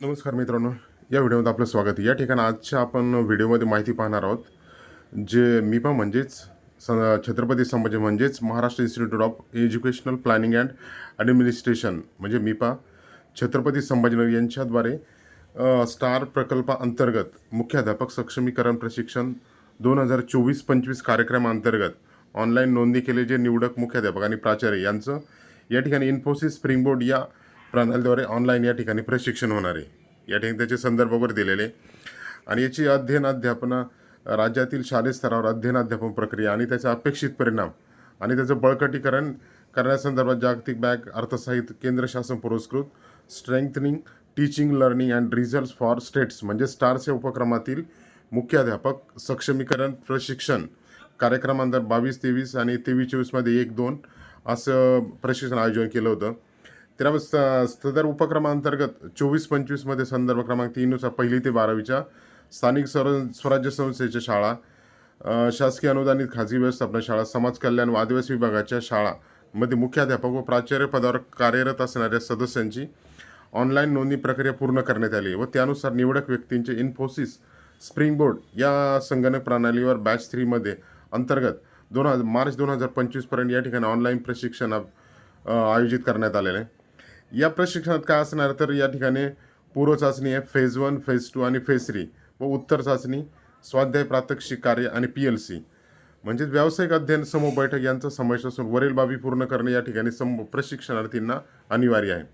नमस्कार मित्रांनो. या व्हिडिओमध्ये आपलं स्वागत आहे. या ठिकाणी आजच्या आपण व्हिडिओमध्ये माहिती पाहणार आहोत जे मिपा म्हणजेच स छत्रपती संभाजी म्हणजेच Maharashtra institute of educational planning and administration म्हणजे मिपा छत्रपती संभाजीनगर यांच्याद्वारे स्टार प्रकल्पाअंतर्गत मुख्याध्यापक सक्षमीकरण प्रशिक्षण दोन हजार चोवीस पंचवीस कार्यक्रमाअंतर्गत ऑनलाईन नोंदणी केले जे निवडक मुख्याध्यापक आणि प्राचार्य यांचं. या ठिकाणी इन्फोसिस स्प्रिंग बोर्ड या प्रणालीद्वारे ऑनलाईन या ठिकाणी प्रशिक्षण होणार आहे. या ठिकाणी त्याचे संदर्भ वगैरे दिलेले आणि याची अध्ययन अध्यापना राज्यातील शालेय स्तरावर अध्ययन अध्यापन प्रक्रिया आणि त्याचा अपेक्षित परिणाम आणि त्याचं बळकटीकरण करण्यासंदर्भात जागतिक बँक अर्थसाहित्य केंद्र शासन पुरस्कृत strengthening teaching learning and result for states म्हणजे स्टार्स या उपक्रमातील मुख्याध्यापक सक्षमीकरण प्रशिक्षण कार्यक्रमांतर बावीस तेवीस आणि तेवीस चोवीसमध्ये एक दोन असं प्रशिक्षण आयोजन केलं होतं. त्यामुळे स- सदर उपक्रमांतर्गत चोवीस पंचवीसमध्ये संदर्भ क्रमांक तीननुसार पहिली ते बारावीच्या स्थानिक स्वर स्वराज्य संस्थेच्या शाळा शासकीय अनुदानित खाजगी व्यवस्थापन शाळा समाज कल्याण व आदिवासी विभागाच्या शाळामध्ये मुख्याध्यापक व प्राचार्य पदावर कार्यरत असणाऱ्या सदस्यांची ऑनलाईन नोंदणी प्रक्रिया पूर्ण करण्यात आली व त्यानुसार निवडक व्यक्तींचे इन्फोसिस स्प्रिंग बोर्ड या संगणक प्रणालीवर बॅच थ्रीमध्ये अंतर्गत दोन हजार मार्च दोन हजार पंचवीसपर्यंत या ठिकाणी ऑनलाईन प्रशिक्षण आयोजित करण्यात आलेलं आहे. या प्रशिक्षणात काय असणार? तर या ठिकाणी पूर्व चाचणी आहे फेज वन फेज टू आणि फेज थ्री व उत्तर चाचणी स्वाध्याय प्रात्यक्षिक कार्य आणि पी एल सी म्हणजेच व्यावसायिक अध्ययन समूह बैठक यांचा समावेश असून वरील बाबी पूर्ण करणे या ठिकाणी सम प्रशिक्षणार्थींना अनिवार्य आहे.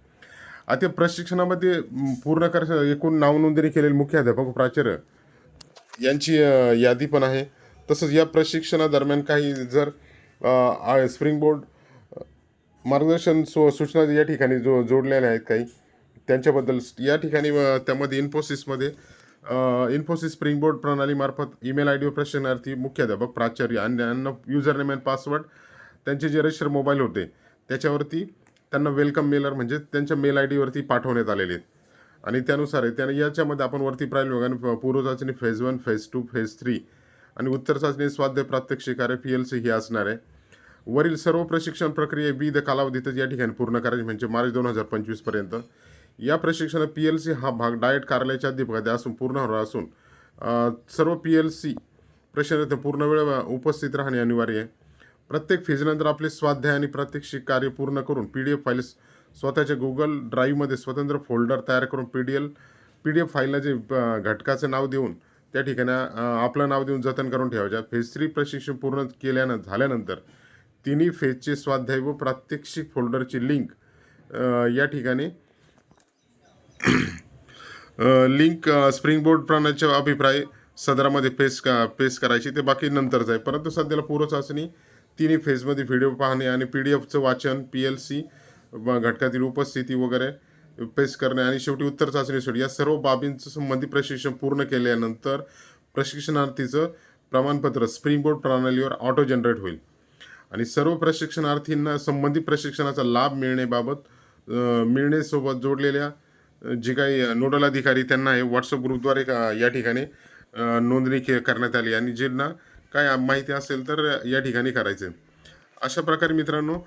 आता प्रशिक्षणामध्ये पूर्ण कर एकूण नावनोंदणी केलेले मुख्याध्यापक प्राचार्य यांची यादी पण आहे. तसंच या प्रशिक्षणादरम्यान काही जर स्प्रिंग बोर्ड मार्गदर्शन सु सूचना या ठिकाणी जो जोडलेल्या आहेत काही त्यांच्याबद्दल या ठिकाणी त्यामध्ये इन्फोसिसमध्ये इन्फोसिस स्प्रिंग बोर्ड प्रणालीमार्फत ईमेल आय डी प्रशिक्षणार्थी मुख्याध्यापक प्राचार्य आणि अन्न युजर नेम अँड पासवर्ड त्यांचे जे रजिस्टर मोबाईल होते त्याच्यावरती त्यांना वेलकम मेलर म्हणजे त्यांच्या मेल आय डीवरती पाठवण्यात आलेले आहेत. आणि त्यानुसार आहे त्याने याच्यामध्ये आपण वरती प्राईल विभागाने पूर्व चाचणी phase one phase two phase three आणि उत्तर चाचणी स्वाध्याय प्रात्यक्षिक कार्य पी एल सी ही असणार आहे. वरील सर्व प्रशिक्षण प्रक्रिया विविध कालावधीतच या ठिकाणी पूर्ण करायची म्हणजे मार्च दोन हजार पंचवीसपर्यंत या प्रशिक्षणात पी एल सी हा भाग डायट कार्यालयाच्या अधिभागात असून पूर्ण होणार असून सर्व पी एल सी प्रशिक्षणार्थी पूर्ण वेळ उपस्थित राहणे अनिवार्य आहे. प्रत्येक फेजनंतर आपले स्वाध्याय आणि प्रात्यक्षिक कार्य पूर्ण करून पी डी एफ फाईल्स स्वतःच्या गुगल ड्राईव्हमध्ये स्वतंत्र फोल्डर तयार करून P D L P D F फाईलला जे घटकाचं नाव देऊन त्या ठिकाणी आपलं नाव देऊन जतन करून ठेवायच्या फेज थ्री प्रशिक्षण पूर्ण केल्यानं झाल्यानंतर तिन्ही फेजचे स्वाध्याय व प्रात्यक्षिक फोल्डरची लिंक या ठिकाणी. लिंक स्प्रिंगबोर्ड प्राण्याचे अभिप्राय सदरामध्ये पेस का पेस करायची ते बाकी नंतरच आहे. परंतु सध्याला पूर्व चाचणी तिन्ही फेजमध्ये व्हिडिओ पाहणे आणि पी डी एफचं वाचन पी एल सी घटकातील उपस्थिती वगैरे पेस करणे आणि शेवटी उत्तर चाचणी सोड. या सर्व बाबींचं संबंधित प्रशिक्षण पूर्ण केल्यानंतर प्रशिक्षणार्थीचं प्रमाणपत्र स्प्रिंगबोर्ड प्रणालीवर ऑटो जनरेट होईल. आणि सर्व प्रशिक्षणार्थींना संबंधित प्रशिक्षणाचा लाभ मिळण्याबाबत मिळण्यासोबत जोडलेल्या जे काही नोडल अधिकारी त्यांना हे व्हॉट्सअप ग्रुपद्वारे या ठिकाणी नोंदणी के करण्यात आली आणि ज्यांना काय माहिती असेल तर या ठिकाणी करायचं. अशा प्रकारे मित्रांनो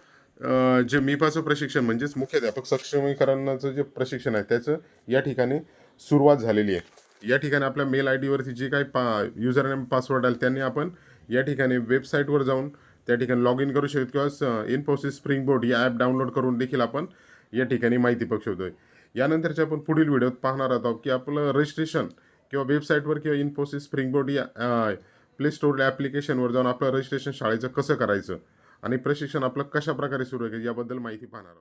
जे मिपाचं प्रशिक्षण म्हणजेच मुख्याध्यापक सक्षमीकरणाचं जे प्रशिक्षण आहे त्याचं या ठिकाणी सुरुवात झालेली आहे. या ठिकाणी आपल्या मेल आय डीवरती जे काही पा युजर नेम पासवर्ड आले त्यांनी आपण या ठिकाणी वेबसाईटवर जाऊन त्या ठिकाणी लॉग इन करू शकतो किंवा इन्फोसिस स्प्रिंग बोर्ड या ॲप डाउनलोड करून देखील आपण या ठिकाणी माहिती बघू शकतोय यानंतरच्या आपण पुढील व्हिडिओत पाहणार आहोत की आपलं रजिस्ट्रेशन किंवा वेबसाईटवर किंवा इन्फोसिस स्प्रिंग बोर्ड या प्ले स्टोर ॲप्लिकेशनवर जाऊन आपलं रजिस्ट्रेशन शाळेचं कसं करायचं आणि प्रशिक्षण आपलं कशा प्रकारे सुरू आहे याबद्दल माहिती पाहणार आहोत.